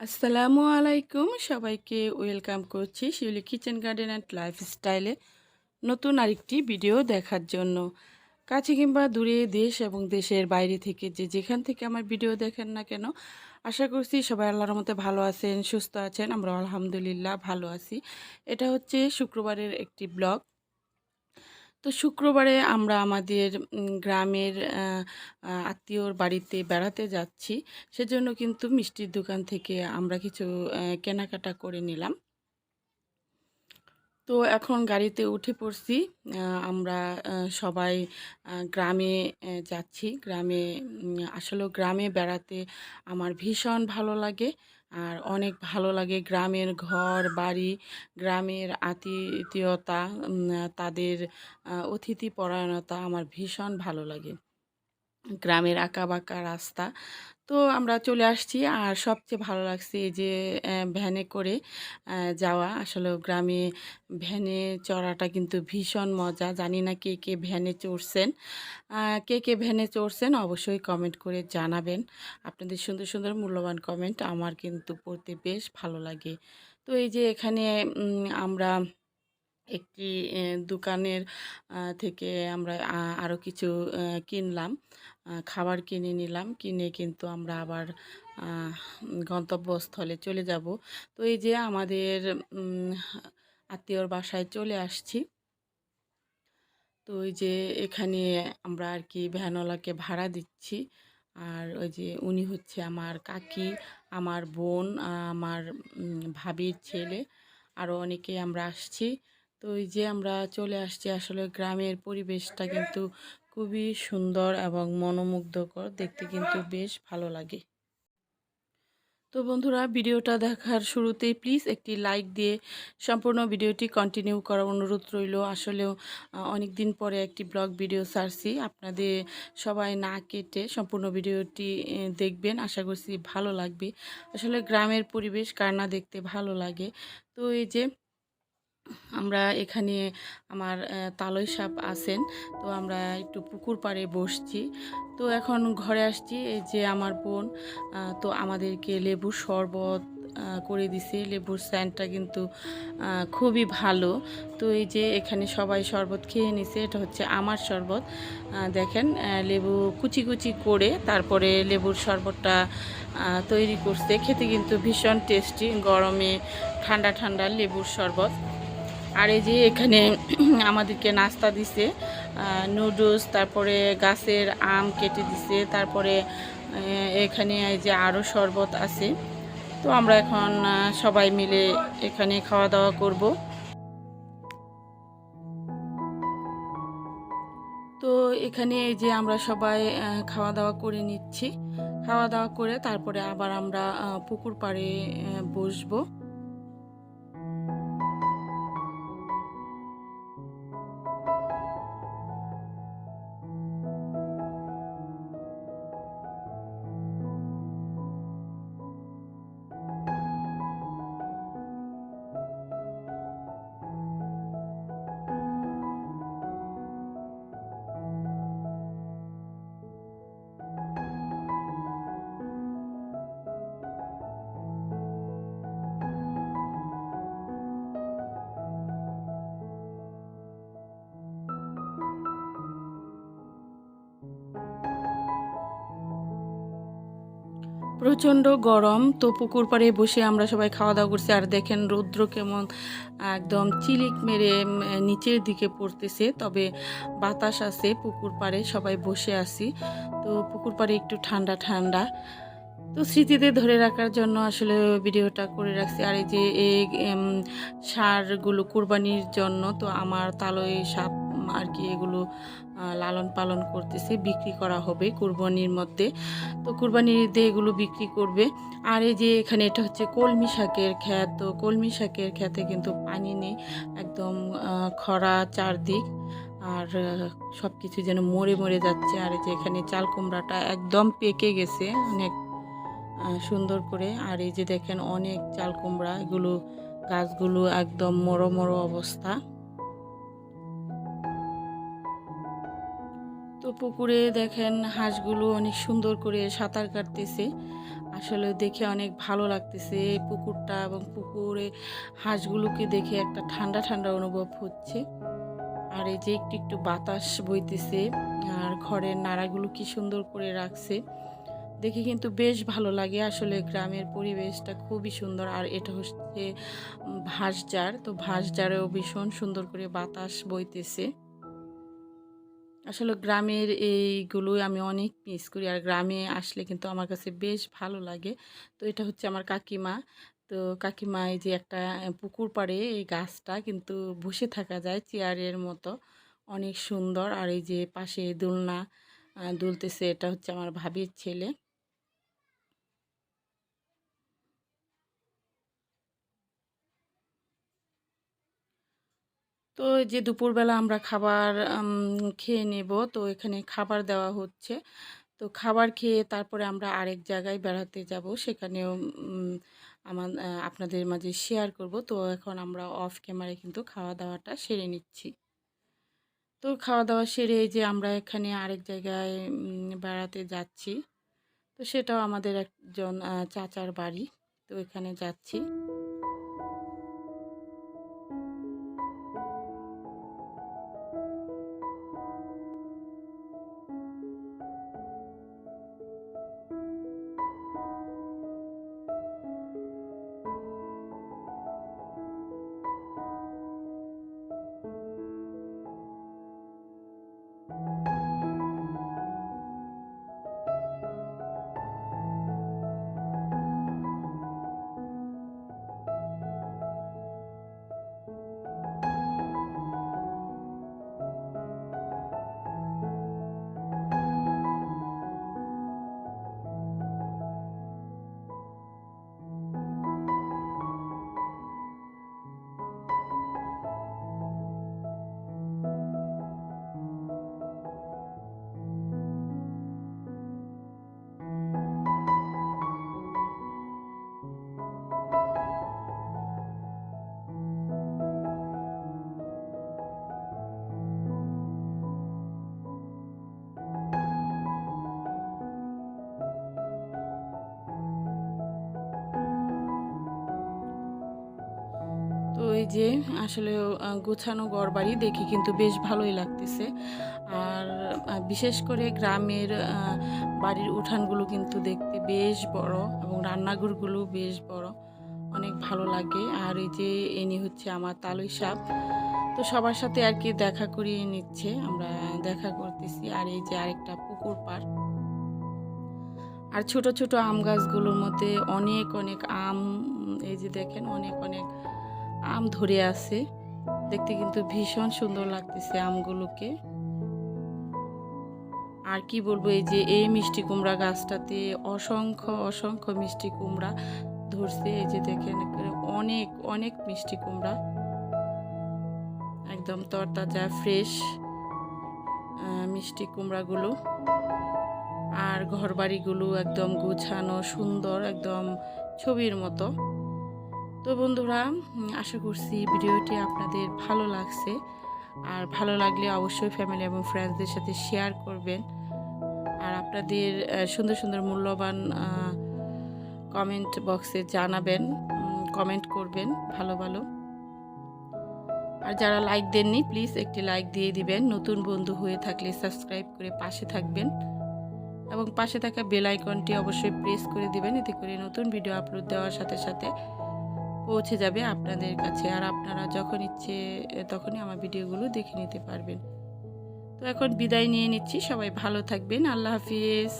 আসসালামু আলাইকুম। সবাইকে ওয়েলকাম করছি শিউলি কিচেন গার্ডেন অ্যান্ড লাইফস্টাইলে নতুন আরেকটি ভিডিও দেখার জন্য। কাছে কিংবা দূরে দেশ এবং দেশের বাইরে থেকে যে যেখান থেকে আমার ভিডিও দেখেন না কেন, আশা করছি সবাই আল্লাহর মতে ভালো আছেন, সুস্থ আছেন। আমরা আলহামদুলিল্লাহ ভালো আছি। এটা হচ্ছে শুক্রবারের একটি ব্লগ। তো শুক্রবারে আমরা আমাদের গ্রামের আত্মীয়র বাড়িতে বেড়াতে যাচ্ছি। সেজন্য কিন্তু মিষ্টির দোকান থেকে আমরা কিছু কেনাকাটা করে নিলাম। তো এখন গাড়িতে উঠে পড়ছি। আমরা সবাই গ্রামে যাচ্ছি। গ্রামে আসলে গ্রামে বেড়াতে আমার ভীষণ ভালো লাগে। আর অনেক ভালো লাগে গ্রামের ঘর, বাড়ি, গ্রামের আতিথেয়তা তাদের অতিথি পরায়ণতা আমার ভীষণ ভালো লাগে। গ্রামের আঁকাবাঁকা রাস্তা। তো আমরা চলে আসছি। আর সবচেয়ে ভালো লাগছে এই যে ভ্যানে করে যাওয়া। আসলে গ্রামে ভ্যানে চড়াটা কিন্তু ভীষণ মজা। জানি না কে কে ভ্যানে চড়ছেন। কে কে ভ্যানে চড়ছেন অবশ্যই কমেন্ট করে জানাবেন। আপনাদের সুন্দর সুন্দর মূল্যবান কমেন্ট আমার কিন্তু পড়তে বেশ ভালো লাগে। তো এই যে এখানে আমরা একটি দোকানের থেকে আমরা আরও কিছু কিনলাম। খাবার কিনে নিলাম। কিনে কিন্তু আমরা আবার গন্তব্যস্থলে চলে যাব। তো এই যে আমাদের আত্মীয়র বাসায় চলে আসছি। তো ওই যে এখানে আমরা আর কি ভ্যানওয়ালাকে ভাড়া দিচ্ছি। আর ওই যে উনি হচ্ছে আমার কাকি, আমার বোন আমার ভাবির ছেলে। আরও অনেকে আমরা আসছি। তো এই যে আমরা চলে আসছি আসলে গ্রামের পরিবেশটা কিন্তু খুবই সুন্দর এবং মনোমুগ্ধকর, দেখতে কিন্তু বেশ ভালো লাগে। তো বন্ধুরা, ভিডিওটা দেখার শুরুতেই প্লিজ একটি লাইক দিয়ে সম্পূর্ণ ভিডিওটি কন্টিনিউ করার অনুরোধ রইল। আসলেও অনেক দিন পরে একটি ব্লগ ভিডিও ছাড়ছি। আপনাদের সবাই না কেটে সম্পূর্ণ ভিডিওটি দেখবেন। আশা করছি ভালো লাগবে। আসলে গ্রামের পরিবেশ কার না দেখতে ভালো লাগে। তো এই যে আমরা এখানে আমার তালই সাপ আছেন। তো আমরা একটু পুকুর পাড়ে বসছি। তো এখন ঘরে আসছি, এই যে আমার বোন তো আমাদেরকে লেবুর শরবত করে দিছে। লেবুর স্যান্ডটা কিন্তু খুবই ভালো। তো এই যে এখানে সবাই শরবত খেয়ে নিছে, এটা হচ্ছে আমার শরবত। দেখেন লেবু কুচি কুচি করে তারপরে লেবুর শরবতটা তৈরি করছে। খেতে কিন্তু ভীষণ টেস্টি, গরমে ঠান্ডা ঠান্ডা লেবুর শরবত। আর এই যে এখানে আমাদেরকে নাস্তা দিছে নুডলস তারপরে গাছের আম কেটে দিছে, তারপরে এখানে এই যে আরও শরবত আছে। তো আমরা এখন সবাই মিলে এখানে খাওয়া দাওয়া করব। তো এখানে এই যে আমরা সবাই খাওয়া দাওয়া করে নিচ্ছি। খাওয়া দাওয়া করে তারপরে আবার আমরা পুকুর পাড়ে বসবো। প্রচণ্ড গরম, তো পুকুর পাড়ে বসে আমরা সবাই খাওয়া দাওয়া করছি। আর দেখেন রৌদ্র কেমন, একদম চিলিক মেরে নিচের দিকে পড়তেছে। তবে বাতাস আছে পুকুর পাড়ে, সবাই বসে আছি। তো পুকুর পাড়ে একটু ঠান্ডা ঠান্ডা। তো স্মৃতিতে ধরে রাখার জন্য আসলে ভিডিওটা করে রাখছি। আর এই যে, এই সারগুলো কোরবানির জন্য, তো আমার তালই সাপ আর কি এগুলো লালন পালন করতেছে, বিক্রি করা হবে কুরবানির মধ্যে। তো কুরবানির ঈদে এগুলো বিক্রি করবে। আর এই যে এখানে এটা হচ্ছে কলমি শাকের খ্যাত তো কলমি শাকের খ্যাতে কিন্তু পানি নেই, একদম খরা চারদিক। আর সব কিছু যেন মরে মরে যাচ্ছে। আর এই যে এখানে চাল কুমড়াটা একদম পেকে গেছে অনেক সুন্দর করে। আর এই যে দেখেন অনেক চাল কুমড়া, এগুলো গাছগুলো একদম মরো মরো অবস্থা। তো পুকুরে দেখেন হাঁসগুলো অনেক সুন্দর করে সাঁতার কাটতেছে। আসলে দেখে অনেক ভালো লাগতেছে পুকুরটা এবং পুকুরে হাঁসগুলোকে দেখে একটা ঠান্ডা ঠান্ডা অনুভব হচ্ছে। আর এই যে একটু একটু বাতাস বইতেছে আর ঘরের নাড়াগুলো কি সুন্দর করে রাখছে। দেখে কিন্তু বেশ ভালো লাগে। আসলে গ্রামের পরিবেশটা খুবই সুন্দর। আর এটা হচ্ছে ভাসজার। তো ভাসজারেও ভীষণ সুন্দর করে বাতাস বইতেছে। আসলে গ্রামের এইগুলোই আমি অনেক মিস করি। আর গ্রামে আসলে কিন্তু আমার কাছে বেশ ভালো লাগে। তো এটা হচ্ছে আমার কাকিমা। তো কাকিমা এই যে একটা পুকুর পাড়ে এই গাছটা কিন্তু বসে থাকা যায় চেয়ারের মতো। অনেক সুন্দর। আর এই যে পাশে দোলনা দুলতেছে এটা হচ্ছে আমার ভাবির ছেলে। তো যে দুপুরবেলা আমরা খাবার খেয়ে নেব, তো এখানে খাবার দেওয়া হচ্ছে। তো খাবার খেয়ে তারপরে আমরা আরেক জায়গায় বেড়াতে যাব। সেখানেও আমার আপনাদের মাঝে শেয়ার করব। তো এখন আমরা অফ ক্যামেরায় কিন্তু খাওয়া দাওয়াটা সেরে নিচ্ছি। তো খাওয়া দাওয়া সেরে যে আমরা এখানে আরেক জায়গায় বেড়াতে যাচ্ছি। তো সেটাও আমাদের একজন চাচার বাড়ি। তো এখানে যাচ্ছি। এই যে আসলে গোছানো ঘরবাড়ি দেখে কিন্তু বেশ ভালোই লাগতেছে। আর বিশেষ করে গ্রামের বাড়ির উঠানগুলো কিন্তু দেখতে বেশ বড় এবং রান্নাঘরগুলো বেশ বড়। অনেক ভালো লাগে। আর এই যে এনি হচ্ছে আমার তালই সাপ। তো সবার সাথে আর কি দেখা করিয়ে নিচ্ছে। আমরা দেখা করতেছি। আর এই যে আরেকটা পুকুর পাড়। আর ছোট ছোট আম গাছগুলোর মধ্যে অনেক অনেক আম, এই যে দেখেন, অনেক অনেক আম ধরে আছে। দেখতে কিন্তু ভীষণ সুন্দর লাগতেছে আমগুলোকে। আর কি বলব, এই যে এই মিষ্টি কুমড়া গাছটাতে অসংখ্য অসংখ্য মিষ্টি কুমড়া ধরছে। এই যে দেখেন অনেক অনেক মিষ্টি কুমড়া। একদম তরতাজা, ফ্রেশ মিষ্টি কুমড়াগুলো। আর ঘরবাড়িগুলো একদম গোছানো, সুন্দর, একদম ছবির মতো। তো বন্ধুরা আশা করছি ভিডিওটি আপনাদের ভালো লাগছে। আর ভালো লাগলে অবশ্যই ফ্যামিলি এবং ফ্রেন্ডসদের সাথে শেয়ার করবেন। আর আপনাদের সুন্দর সুন্দর মূল্যবান কমেন্ট বক্সে জানাবেন কমেন্ট করবেন, ভালো ভালো। আর যারা লাইক দেননি প্লিজ একটি লাইক দিয়ে দিবেন। নতুন বন্ধু হয়ে থাকলে সাবস্ক্রাইব করে পাশে থাকবেন। এবং পাশে থাকা বেল আইকনটি অবশ্যই প্রেস করে দিবেন। এতে করে নতুন ভিডিও আপলোড দেওয়ার সাথে সাথে পৌঁছে যাবে আপনাদের কাছে। আর আপনারা যখন ইচ্ছে তখনই আমার ভিডিওগুলো দেখে নিতে পারবেন। তো এখন বিদায় নিয়ে নিচ্ছি। সবাই ভালো থাকবেন। আল্লাহ হাফিজ।